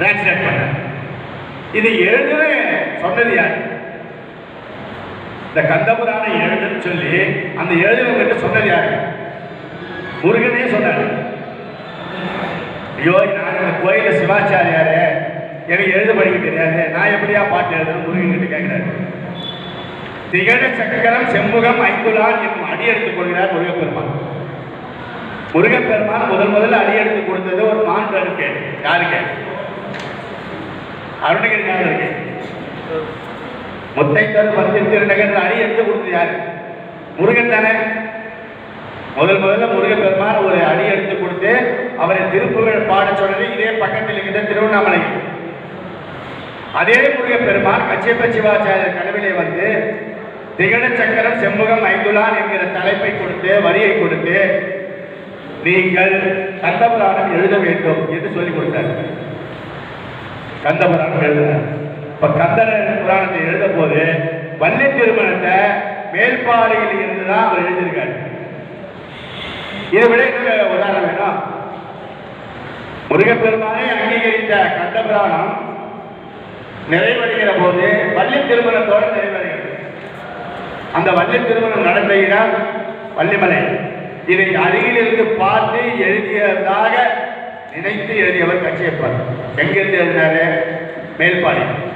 Translate பண்ண. இது எழுதுன்னு சொன்னது யார்? இந்த கந்தபுராண எழுதுன்னு சொல்லி அந்த எழுதுனவங்கிட்ட சொன்னது யார்? முருகனே சொன்னார். ஐயோ நான் இந்த கோயில சிவாச்சாரியாரு. எனக்கு எழுத படிக்க தெரியாது. நான் எப்படியா பாட்டு எழுதணும் முருகன் கிட்ட கேட்கிறாரு திகழ சக்கரம் செம்முகம் ஐந்துலான் என்னும் அடி எடுத்துக் கொள்கிறார் முருகப்பெருமான். முருகப்பெருமான் முதல் முதல்ல அடி எடுத்து கொடுத்தது ஒரு மாண்டருக்கு யாருக்கு? அருணகிரிநாதருக்கு. தரும் பத்தின் திருநகர் அடி எடுத்து கொடுத்தது யாரு? முருகன் தானே. முதல் முதல்ல முருகப்பெருமான் ஒரு அடி எடுத்து கொடுத்து அவரை திருப்புகழ் பாட சொன்னது இதே பக்கத்தில் இருக்கின்ற திருவண்ணாமலை. அதே முருகப்பெருமான் கச்சியப்ப சிவாச்சாரியர் கனவிலே வந்து திகழ சக்கரம் செம்முகம் ஐந்துலான் என்கிற தலைப்பை கொடுத்து வரியை கொடுத்து நீங்கள் சட்டபுராணம் எழுத வேண்டும் என்று சொல்லிக் கொடுத்தார். கந்தபுராணம் எழுதினார் இப்ப கந்தன புராணத்தை எழுத போது வள்ளி திருமணத்தை மேல்பாறையில் இருந்துதான் அவர் எழுதியிருக்காரு. இதை விட இன்னொரு உதாரணம் வேணும்? முருகப்பெருமானை அங்கீகரித்த கந்தபுராணம் நிறைவடைகிற போது வள்ளி திருமணத்தோடு நிறைவடைகிறது. அந்த வள்ளி திருமணம் நடந்த இடம் வள்ளிமலை. இதை அருகில் இருந்து பார்த்து எழுதியதாக நினைத்து எழுதியவர் கட்சியப்பர் எங்கிருந்து எழுதினாரு? மேல்பாளையம்.